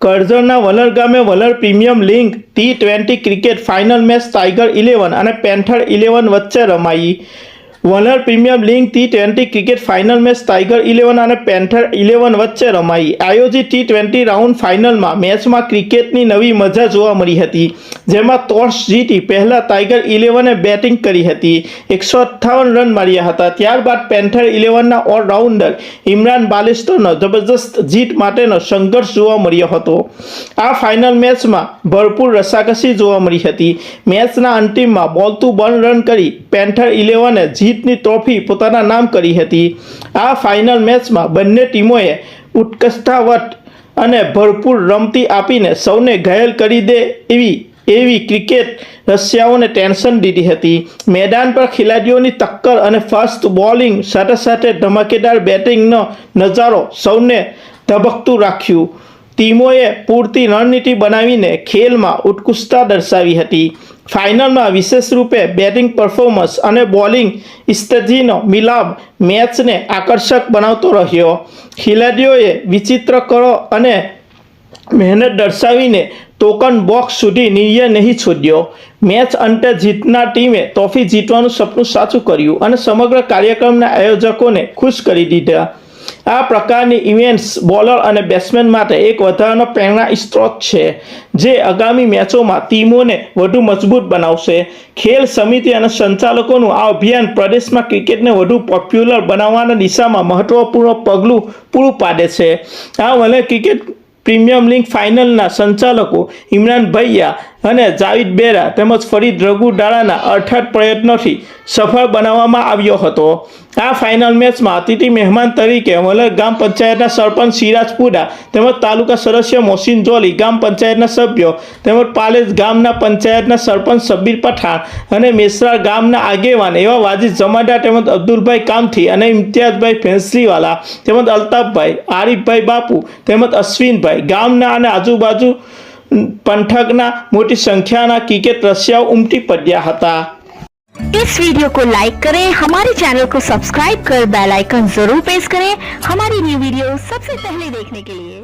કરજણના વલર ગામે Valar premium league T twenty cricket final match tiger eleven અને panther eleven વચ્ચે રમાઈ. Valar premium league T twenty cricket final match tiger eleven અને panther eleven વચ્ચે રમાઈ. આયોજિત ટી ટ્વેન્ટી રાઉન્ડ ફાઇનલમાં મેચમાં ક્રિકેટની નવી મજા જોવા મળી હતી, જેમાં ટોસ જીતી પહેલાં ટાઈગર ઇલેવને બેટિંગ કરી હતી. એકસો અઠ્ઠાવન રન માર્યા હતા. ત્યારબાદ પેન્થર ઇલેવનના ઓલરાઉન્ડર ઇમરાન બાલિસ્ટરનો જબરજસ્ત જીત માટેનો સંઘર્ષ જોવા મળ્યો હતો. આ ફાઇનલ મેચમાં ભરપૂર રસાકસી જોવા મળી હતી. મેચના અંતિમમાં બોલતું બન રન કરી પેન્થર ઇલેવને જીતની ટ્રોફી પોતાના નામ કરી હતી. આ ફાઇનલ મેચમાં બંને ટીમોએ ઉત્કૃષ્ટાવટ અને ભરપૂર રમતી આપીને સૌને ઘાયલ કરી દે એવી એવી ક્રિકેટ રશિયાઓને ટેન્શન દીધી હતી. મેદાન પર ખેલાડીઓની ટક્કર અને ફાસ્ટ બોલિંગ સાથે સાથે ધમાકેદાર બેટિંગનો નજારો સૌને ધબકતું રાખ્યું. ટીમોએ પૂરતી રણનીતિ બનાવીને ખેલમાં ઉત્કૃષ્ટતા દર્શાવી હતી. ફાઇનલમાં વિશેષ રૂપે બેટિંગ પરફોર્મન્સ અને બોલિંગ સ્થિતિનો મિલાપ મેચને આકર્ષક બનાવતો રહ્યો. ખેલાડીઓએ વિચિત્ર કરો અને મહેનત દર્શાવીને ટોકન બોક્સ સુધી નિર્ણય નહીં છોડ્યો. મેચ અંતે જીતનાર ટીમે ટ્રોફી જીતવાનું સપનું સાચું કર્યું અને સમગ્ર કાર્યક્રમના આયોજકોને ખુશ કરી દીધા. આ પ્રકારની ઇવેન્ટ્સ બોલર અને બેટ્સમેન માટે એક વધારાનો પ્રેરણા સ્ત્રોત છે, જે આગામી મેચોમાં ટીમોને વધુ મજબૂત બનાવશે. ખેલ સમિતિ અને સંચાલકોનું આ અભિયાન પ્રદેશમાં ક્રિકેટને વધુ પોપ્યુલર બનાવવાના દિશામાં મહત્વપૂર્ણ પગલું પૂરું પાડે છે. આ વલય ક્રિકેટ પ્રીમિયમ લીગ ફાઇનલના સંચાલકો ઇમરાન ભૈયા અને જાવિદ બેરા તેમજ ફરીદ રઘુ ડાળાના અર્થાત પ્રયત્નોથી સફળ બનાવવામાં આવ્યો હતો. આ ફાઇનલ મેચમાં અતિથિ મહેમાન તરીકે વલર ગામ પંચાયતના સરપંચ સિરાજપુરા તેમજ તાલુકા સદસ્ય મોસીન જોલી ગામ પંચાયતના સભ્યો તેમજ પાલેજ ગામના પંચાયતના સરપંચ સબીર પઠાણ અને મેસરા ગામના આગેવાન એવા વાજીદ જમાડા તેમજ અબ્દુલભાઈ કામથી અને ઇમ્તિયાઝભાઈ ફેંસલીવાલા તેમજ અલ્તાફભાઈ, આરીફભાઈ બાપુ તેમજ અશ્વિનભાઈ ગામના અને આજુબાજુ પંથકના મોટી સંખ્યાના ક્રિકેટ રશિયાઓ ઉમટી પડ્યા હતા इस वीडियो को लाइक करें हमारे चैनल को सब्सक्राइब कर बेल आइकन जरूर प्रेस करें हमारी न्यू वीडियो सबसे पहले देखने के लिए